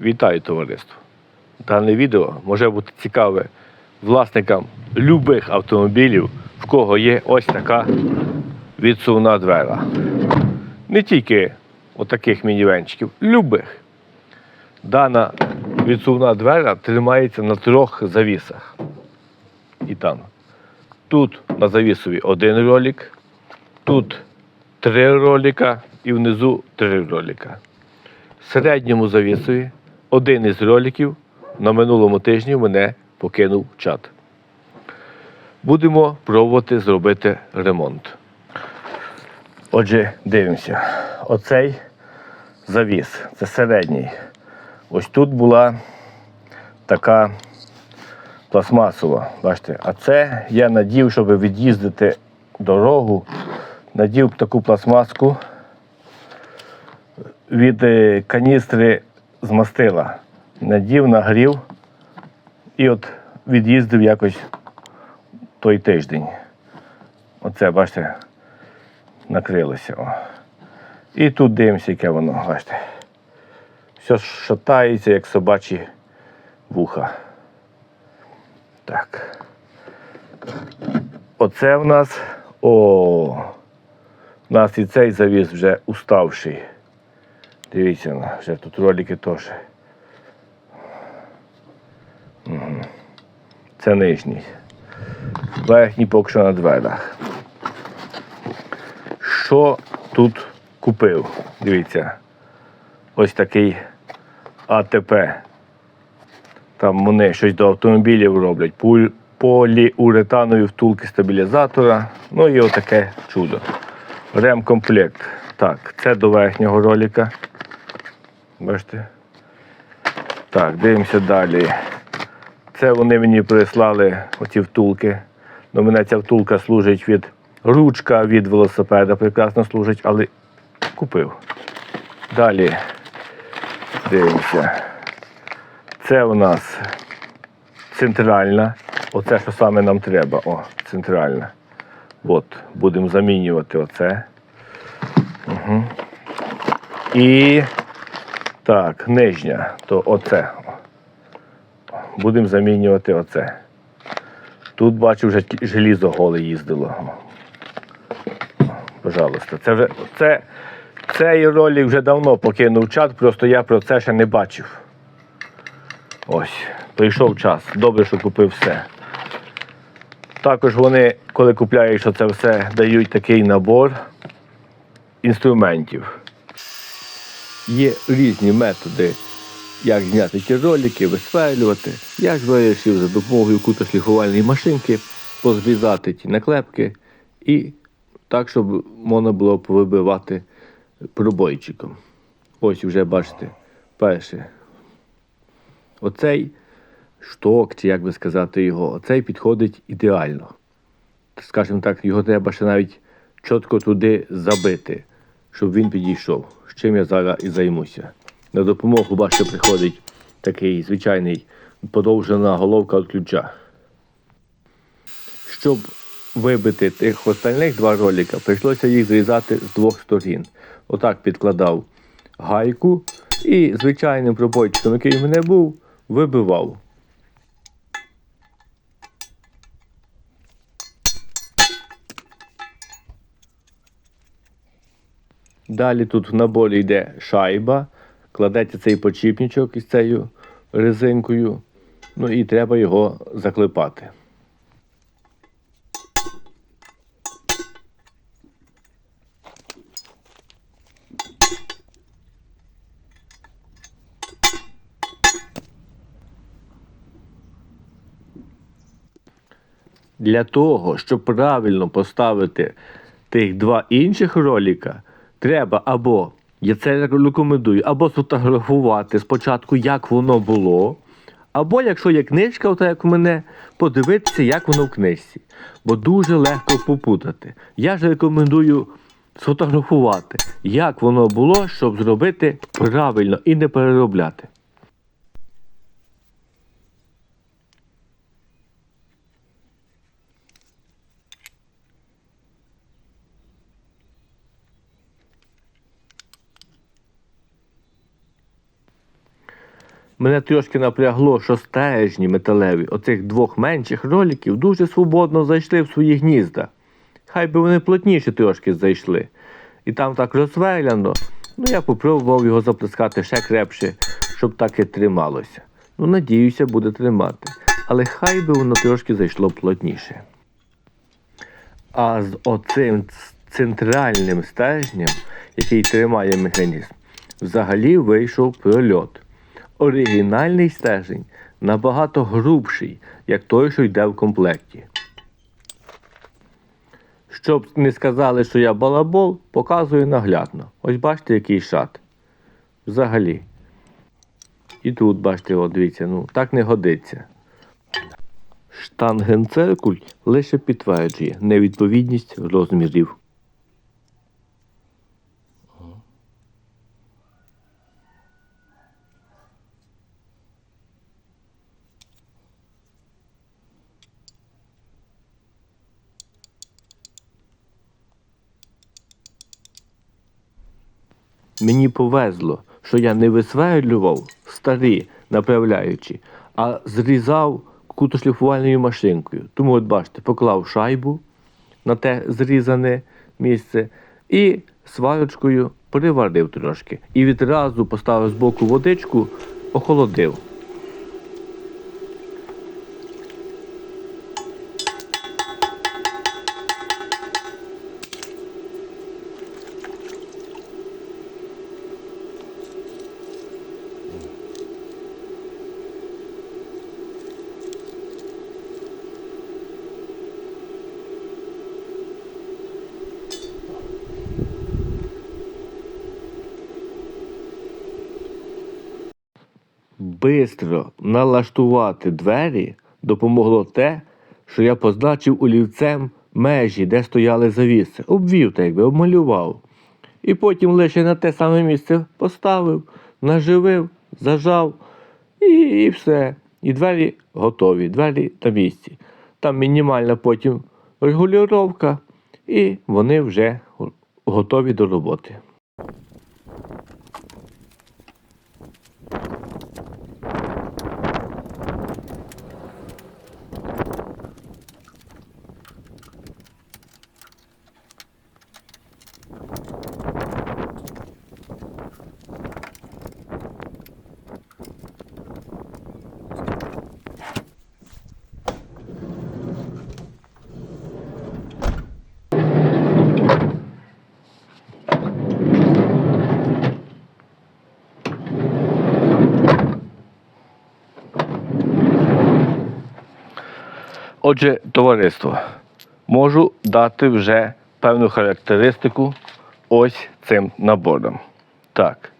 Вітаю товариство! Дане відео може бути цікаве власникам любих автомобілів, в кого є ось така відсувна двера. Не тільки отаких мінівенчиків, любих. Дана відсувна двера тримається на трьох завісах. І там. Тут на завісові один ролик, тут три ролика і внизу три ролика. В середньому завісові один із роликів на минулому тижні мене покинув чат. Будемо пробувати зробити ремонт. Отже, дивимося. Оцей завіс, це середній. Ось тут була така пластмасова. Бачите, а це я надів, щоб від'їздити дорогу, надів таку пластмаску від е, каністри з мастила. Надів, нагрів і от від'їздив якось той тиждень. Оце, бачите, накрилося. О. І тут дивимося, яке воно, бачите. Все шатається, як собачі вуха. Так. Оце в нас. О. У нас і цей завіс вже уставший. Дивіться, вже тут ролики теж. Це нижній. Верхній поки що на дверях. Що тут купив? Дивіться. Ось такий АТП. Там вони щось до автомобілів роблять. Поліуретанові втулки стабілізатора. Ну і отаке чудо. Ремкомплект. Так, це до верхнього ролика. Бачите? Так, дивимося далі. Це вони мені прислали оці втулки. У мене ця втулка служить від ручка від велосипеда, прекрасно служить, але купив. Далі дивимося. Це у нас центральна. Оце, що саме нам треба. О, центральна. От, будемо замінювати оце. Угу. І так, нижня, то оце. Будемо замінювати оце. Тут бачу, вже желізо голе їздило. Пожалуйста. Це вже це, цей ролик вже давно покинув чат, просто я про це ще не бачив. Ось, прийшов час. Добре, що купив все. Також вони, коли купляєш це все, дають такий набор інструментів. Є різні методи, як зняти ті ролики, висверлювати. Я ж вирішив за допомогою кутошліфувальної машинки позрізати ті наклепки і так, щоб можна було повибивати пробойчиком. Ось вже бачите, перше. Оцей шток, чи як би сказати його, оцей підходить ідеально. Скажімо так, його треба ще навіть чітко туди забити, щоб він підійшов. Чим я зараз і займуся. На допомогу бачите, приходить такий звичайний подовжена головка від ключа. Щоб вибити тих остальних два ролика, прийшлося їх зрізати з двох сторін. Отак підкладав гайку і звичайним пробойчиком, який в мене був, вибивав. Далі тут в наборі йде шайба, кладеться цей почіпничок із цією резинкою, ну і треба його заклепати. Для того, щоб правильно поставити тих два інших ролика, треба або, я це рекомендую, або сфотографувати спочатку, як воно було. Або, якщо є книжка, то як у мене, подивитися, як воно в книжці. Бо дуже легко попутати. Я ж рекомендую сфотографувати, як воно було, щоб зробити правильно і не переробляти. Мене трошки напрягло, що стежні металеві оцих двох менших роликів дуже свободно зайшли в свої гнізда. Хай би вони плотніше трошки зайшли. І там так розвеляно. Ну я попробував його заплескати ще крепше, щоб так і трималося. Ну, надіюся, буде тримати. Але хай би воно трошки зайшло плотніше. А з оцим центральним стержнем, який тримає механізм, взагалі вийшов прольот. Оригінальний стержень набагато грубший, як той, що йде в комплекті. Щоб не сказали, що я балабол, показую наглядно. Ось бачите, який шат. Взагалі. І тут, бачите, от дивіться, ну так не годиться. Штангенциркуль лише підтверджує невідповідність розмірів. Мені повезло, що я не висверлював старі направляючі, а зрізав кутошліфувальною машинкою. Тому, от бачите, поклав шайбу на те зрізане місце і сварочкою приварив трошки. І відразу поставив збоку водичку, охолодив. Бистро налаштувати двері допомогло те, що я позначив олівцем межі, де стояли завіси. Обвів, так якби обмалював. І потім лише на те саме місце поставив, наживив, зажав і, і все. І двері готові, двері на місці. Там мінімальна потім регулювання, і вони вже готові до роботи. Отже, товариство, можу дати вже певну характеристику ось цим набором. Так.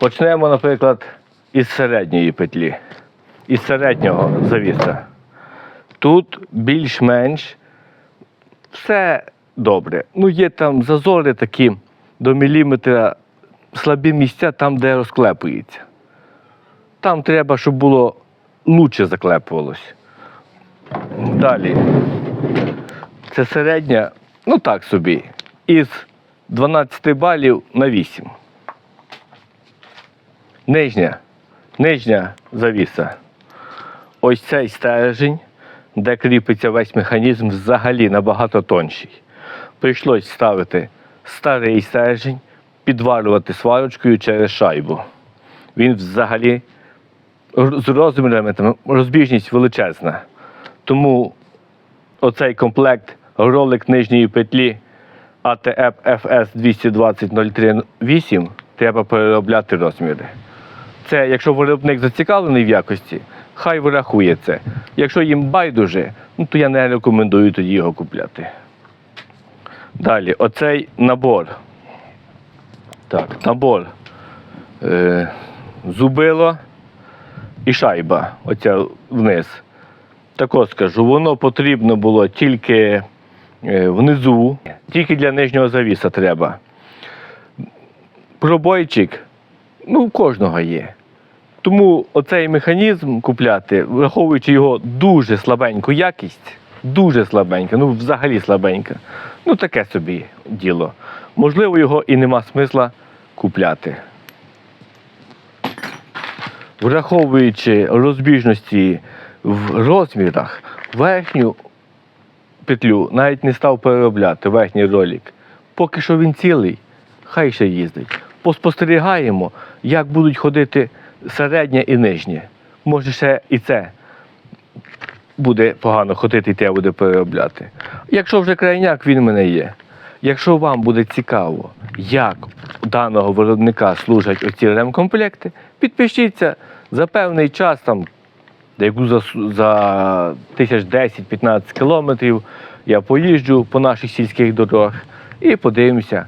Почнемо, наприклад, із середньої петлі, із середнього завіса. Тут більш-менш все добре. Ну, є там зазори такі до міліметра, слабі місця там, де розклепується. Там треба, щоб було лучше заклепувалось. Далі. Це середня, ну так собі, із 12 балів на 8. Нижня, нижня завіса. Ось цей стержень, де кріпиться весь механізм, взагалі набагато тонший. Прийшлось ставити старий стержень, підварювати сварочкою через шайбу. Він взагалі з розмірами розбіжність величезна. Тому оцей комплект ролик нижньої петлі FS 220 треба переробляти розміри. Це якщо виробник зацікавлений в якості, хай вирахує це. Якщо їм байдуже, ну то я не рекомендую тоді його купляти. Далі, оцей набор. Так, набор. Е, зубило і шайба. Оця вниз. Також скажу, воно потрібно було тільки е, внизу, тільки для нижнього завіса треба. Пробойчик, ну, у кожного є. Тому оцей механізм купляти, враховуючи його дуже слабеньку якість, дуже слабенька, ну взагалі слабенька. Ну таке собі діло. Можливо, його і нема смисла купляти. враховуючи розбіжності в розмірах, верхню петлю навіть не став переробляти верхній ролик. Поки що він цілий, хай ще їздить. Поспостерігаємо, як будуть ходити середнє і нижнє. Може, ще і це буде погано ходити, і те буде переробляти. Якщо вже крайняк, він в мене є. Якщо вам буде цікаво, як даного виробника служать оці ремкомплекти, підпишіться за певний час, там, яку за, за тисяч 10-15 кілометрів я поїжджу по наших сільських дорогах і подивимося,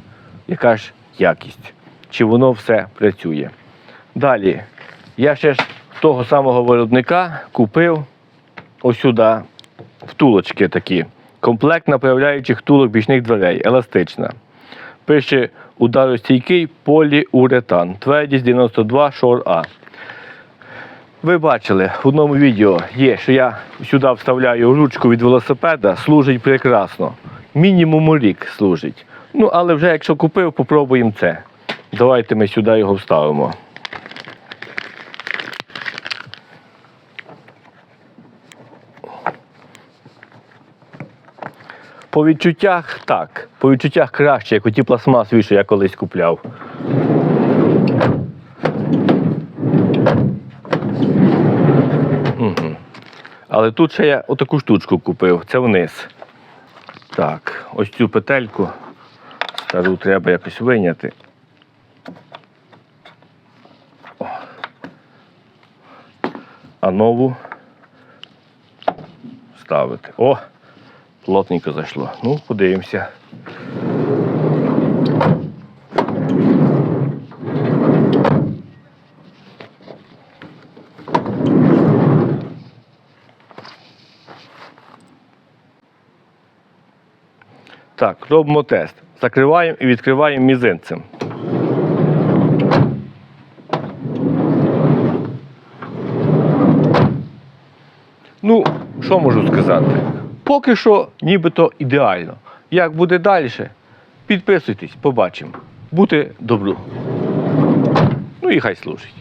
яка ж якість, чи воно все працює. Далі, я ще ж того самого виробника купив ось сюди втулочки такі. Комплект направляючих втулок бічних дверей, еластична. Пише ударостійкий поліуретан. Твердість 92 шор А. Ви бачили в одному відео є, що я сюди вставляю ручку від велосипеда, служить прекрасно. Мінімум рік служить. Ну, але вже якщо купив, попробуємо це. Давайте ми сюди його вставимо. По відчуттях так. По відчуттях краще, як оті пластмасові, що я колись купляв. Але тут ще я отаку штучку купив, це вниз. Так, ось цю петельку стару треба якось виняти. О. А нову ставити. О! Плотненько зайшло. Ну, подивимося. Так, робимо тест. Закриваємо і відкриваємо мізинцем. Ну, що можу сказати? Поки що нібито ідеально. Як буде далі, підписуйтесь, побачимо. Бути добру. Ну і хай служить.